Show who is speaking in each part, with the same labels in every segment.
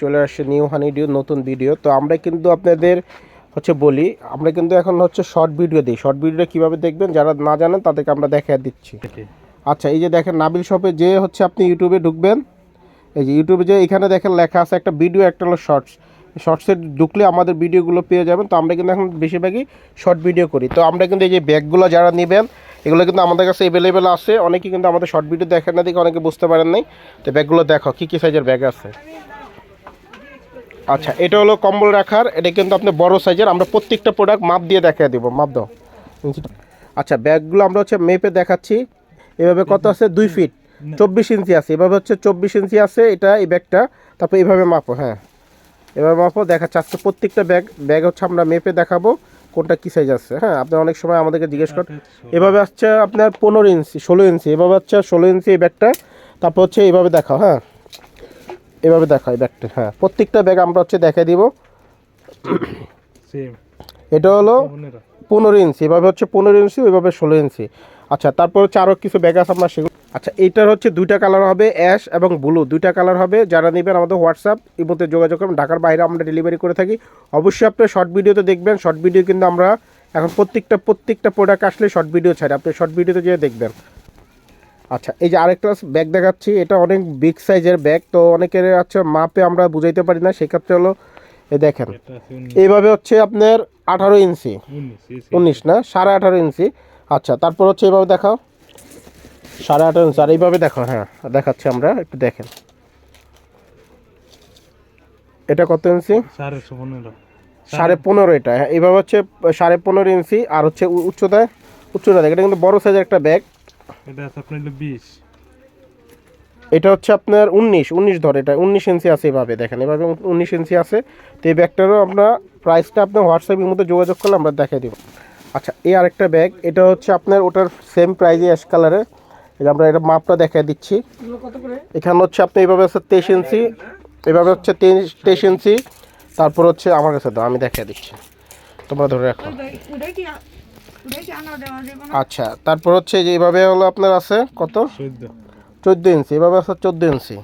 Speaker 1: চলে আসছে new honey dew নতুন ভিডিও। তো আমরা কিন্তু আপনাদের হচ্ছে বলি আমরা কিন্তু এখন হচ্ছে শর্ট ভিডিও দিই। শর্ট ভিডিওটা কীভাবে দেখবেন যারা না জানেন তাদেরকে আমরা দেখা দিচ্ছি। আচ্ছা এই যে দেখেন নাবিল শপে যে হচ্ছে আপনি ইউটিউবে ঢুকবেন এই যে ইউটিউবে যে এখানে দেখেন লেখা আছে একটা ভিডিও একটা হলো শর্টস। শর্টসে ঢুকলে আমাদের ভিডিওগুলো পেয়ে যাবেন। তো আমরা কিন্তু এখন বেশিরভাগই শর্ট ভিডিও করি। তো আমরা কিন্তু এই যে ব্যাগগুলো যারা নেবেন এগুলো কিন্তু আমাদের কাছে অ্যাভেলেবেল আছে। অনেকে কিন্তু আমাদের শর্ট ভিডিও দেখেন না দেখে অনেকে বুঝতে পারেন নাই। তো ব্যাগগুলো দেখো কী কী সাইজের ব্যাগ আছে? আচ্ছা এটা হলো কম্বল রাখার, এটা কিন্তু আপনি বড় সাইজের আমরা প্রত্যেকটা প্রোডাক্ট মাপ দিয়ে দেখা দেবো, মাপ দাও। আচ্ছা ব্যাগগুলো আমরা হচ্ছে মেপে দেখাচ্ছি। এভাবে কত আছে? দুই ফিট চব্বিশ ইঞ্চি আছে। এভাবে হচ্ছে চব্বিশ ইঞ্চি আছে এটা, এই ব্যাগটা। তারপর এইভাবে মাপো হ্যাঁ। এভাবে মাপো, দেখাচ্ছে। আজকে প্রত্যেকটা ব্যাগ ব্যাগ হচ্ছে আমরা মেপে দেখাবো কোনটা কী সাইজ আছে। হ্যাঁ আপনি অনেক সময় আমাদেরকে জিজ্ঞেস করেন এভাবে আসছে আপনার পনেরো ইঞ্চি, ষোলো ইঞ্চি, এভাবে হচ্ছে ষোলো ইঞ্চি এই ব্যাগটা। তারপর হচ্ছে এইভাবে দেখাও হ্যাঁ। এভাবে এই ব্যাগটা হ্যাঁ। প্রত্যেকটা ব্যাগ আমরা হচ্ছে দেখাই দিব। এটা হলো
Speaker 2: পনেরো।
Speaker 1: ইঞ্চি এভাবে হচ্ছে পনেরো ইঞ্চি ওইভাবে ষোলো ইঞ্চি। আচ্ছা তারপর হচ্ছে আরও কিছু ব্যাগ আছে আপনার সেগুলো। আচ্ছা এইটার হচ্ছে দুইটা কালার হবে অ্যাশ এবং ব্লু। দুইটা কালার হবে যারা নেবেন আমাদের হোয়াটসঅ্যাপ এই মধ্যে যোগাযোগ করবেন ঢাকার বাইরে আমরা ডেলিভারি করে থাকি। অবশ্যই আপনি শর্ট ভিডিওতে দেখবেন শর্ট ভিডিও কিন্তু আমরা এখন প্রত্যেকটা প্রত্যেকটা প্রোডাক্ট আসলে শর্ট ভিডিও ছাড়ি। আপনি শর্ট ভিডিওতে যেয়ে দেখবেন। আচ্ছা এই যে আরেকটা ব্যাগ দেখাচ্ছি এটা অনেক বিগ সাইজের ব্যাগ তো অনেকের হচ্ছে মাপে আমরা বুঝাইতে পারি না সেক্ষেত্রে হলো এই দেখেন এইভাবে হচ্ছে আপনার আঠারো ইঞ্চি।
Speaker 2: উনিশ
Speaker 1: না? সাড়ে আঠারো ইঞ্চি। আচ্ছা তারপর হচ্ছে এইভাবে দেখাও। সাড়ে আঠারো ইঞ্চি আর এইভাবে দেখো হ্যাঁ দেখাচ্ছি আমরা একটু দেখেন। এটা কত ইঞ্চি?
Speaker 2: সাড়ে পনেরো।
Speaker 1: এটা হ্যাঁ এইভাবে হচ্ছে সাড়ে পনেরো ইঞ্চি আর হচ্ছে উচ্চতায় উচ্চতা দেখ এটা কিন্তু বড় সাইজের একটা ব্যাগ
Speaker 2: এটা আছে আপনার হলো বিশ।
Speaker 1: এটা হচ্ছে আপনার উনিশ উনিশ ধর এটা উনিশ ইঞ্চি আছে এভাবে দেখেন এভাবে উনিশ ইঞ্চি আছে। তো এই ব্যাগটারও আমরা প্রাইসটা আপনার হোয়াটসঅ্যাপের মধ্যে যোগাযোগ করলে আমরা দেখাই দেবো। আচ্ছা এই আরেকটা ব্যাগ এটা হচ্ছে আপনার ওটার সেম প্রাইজে অ্যাশ কালারের আমরা এটা মাপটা দেখাই দিচ্ছি। এখানে হচ্ছে আপনি এইভাবে আছে তেইশ ইঞ্চি এভাবে হচ্ছে তেইশ তেইশ ইঞ্চি তারপর হচ্ছে আমার কাছে দাও আমি দেখাই দিচ্ছি। তোমরা ধরে রাখো। আচ্ছা তারপর হচ্ছে যে এইভাবে হলো আপনার আছে কত?
Speaker 2: চোদ্দ।
Speaker 1: ইঞ্চি এভাবে আছে চোদ্দ ইঞ্চি।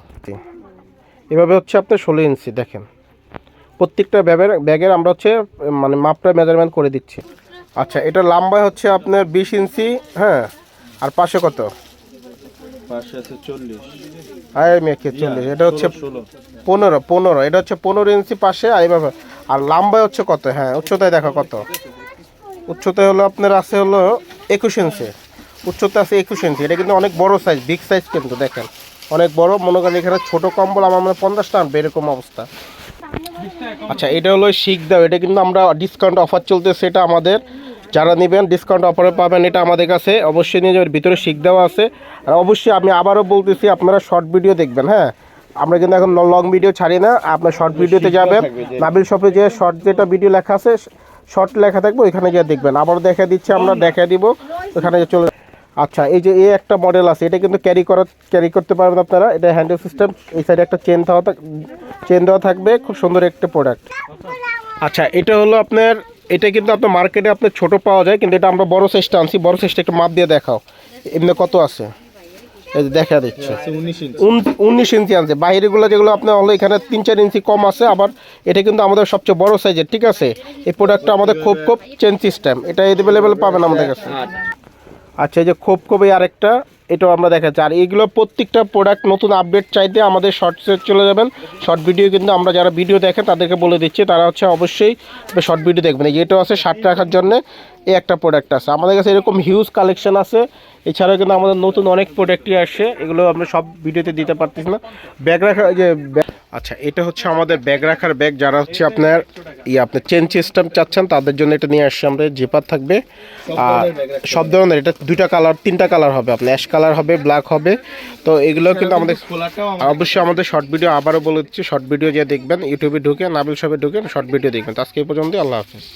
Speaker 1: এভাবে হচ্ছে আপনার ষোলো ইঞ্চি দেখেন। প্রত্যেকটা ব্যাগের ব্যাগের আমরা হচ্ছে মানে মাপটা মেজারমেন্ট করে দিচ্ছি। আচ্ছা এটা লম্বা হচ্ছে আপনার বিশ ইঞ্চি হ্যাঁ? আর পাশে কত?
Speaker 3: পাশে আছে চল্লিশ।
Speaker 1: আয় মেখে চল্লিশ? এটা হচ্ছে পনেরো পনেরো। এটা হচ্ছে পনেরো ইঞ্চি পাশে আর এইভাবে আর লম্বায় হচ্ছে কত? হ্যাঁ উচ্চতায় দেখো কত। উচ্চতায় হলো আপনার আছে হলো একুশ ইঞ্চি উচ্চতা আছে একুশ ইঞ্চি এটা কিন্তু অনেক বড় সাইজ বিগ সাইজ কিন্তু দেখেন। অনেক বড় মনে করেন এখানে ছোটো কম্বল আমার মনে পঞ্চাশ টাকা এরকম অবস্থা। আচ্ছা এটা হলো শিখ দাও। এটা কিন্তু আমরা ডিসকাউন্ট অফার চলতেছে এটা আমাদের। যারা নেবেন ডিসকাউন্ট অফারে পাবেন এটা আমাদের কাছে। অবশ্যই নিয়ে যাবেন ভিতরে শিখ দেওয়া আছে। আর অবশ্যই আমি আবারও বলতেছি আপনারা শর্ট ভিডিও দেখবেন হ্যাঁ? আমরা কিন্তু এখন লং ভিডিও ছাড়ি না। আপনার শর্ট ভিডিওতে যাবেন। নাবিল শপে যে শর্ট যেটা ভিডিও লেখা আছে শর্ট লেখা থাকবে, ওইখানে গিয়ে দেখবেন। আবারও দেখা দিচ্ছি, আমরা দেখা দিব, ওখানে চলে আচ্ছা এই যে এই একটা মডেল আছে, এটা কিন্তু ক্যারি করা ক্যারি করতে পারবেন আপনারা। এটা হ্যান্ডেল সিস্টেম এই সাইডে একটা চেন দেওয়া চেন দেওয়া থাকবে, খুব সুন্দর একটা প্রোডাক্ট আচ্ছা এটা হলো আপনার এটা কিন্তু আপনার মার্কেটে আপনার ছোট পাওয়া যায়, কিন্তু এটা আমরা বড় সাইজটা আনছি, বড় সাইজটা একটু মাপ দিয়ে দেখাও। এমনি কত আছে? দেখা দিচ্ছে।
Speaker 3: আছে উনিশ ইঞ্চি।
Speaker 1: আনছে। বাইরেগুলো যেগুলো আপনার হলো এখানে তিন চার ইঞ্চি কম আছে আবার এটা কিন্তু আমাদের সবচেয়ে বড় সাইজের ঠিক আছে? এই প্রোডাক্টটা আমাদের খুব খুব চেন সিস্টেম এটা অ্যাভেলেবেল পাবেন আমাদের কাছে। আচ্ছা এই যে খোপ খোপে আরেকটা এটাও আমরা দেখাচ্ছি। আর এইগুলো প্রত্যেকটা প্রোডাক্ট নতুন আপডেট চাইতে আমাদের শর্টসে চলে যাবেন। শর্ট ভিডিও কিন্তু আমরা যারা ভিডিও দেখেন তাদেরকে বলে দিচ্ছি। তারা হচ্ছে অবশ্যই শর্ট ভিডিও দেখবেন। এই যে এটাও আছে শার্ট রাখার জন্য। এই একটা প্রোডাক্ট আছে। আমাদের কাছে এরকম হিউজ কালেকশন আছে। এছাড়াও কিন্তু আমাদের নতুন অনেক প্রোডাক্টই আসে। এগুলো আমরা সব ভিডিওতে দিতে পারতেছি না। ব্যাগ রাখা, এই যে আচ্ছা এটা হচ্ছে আমাদের ব্যাগ রাখার ব্যাগ যারা হচ্ছে আপনার ইয়ে আপনার চেন সিস্টেম চাচ্ছেন, তাদের জন্য এটা নিয়ে আসছে আমরা। জিপার থাকবে। আর সব ধরনের, এটা দুইটা কালার তিনটা কালার হবে। আপনার অ্যাশ কালার হবে ব্ল্যাক হবে। তো এগুলো কিন্তু আমাদের অবশ্যই আমাদের শর্ট ভিডিও আবারও বলে দিচ্ছি। শর্ট ভিডিও যে দেখবেন ইউটিউবে ঢুকে, নাবিল শপে ঢুকে শর্ট ভিডিও দেখবেন। আজকে এই পর্যন্ত আল্লাহ হাফিজ।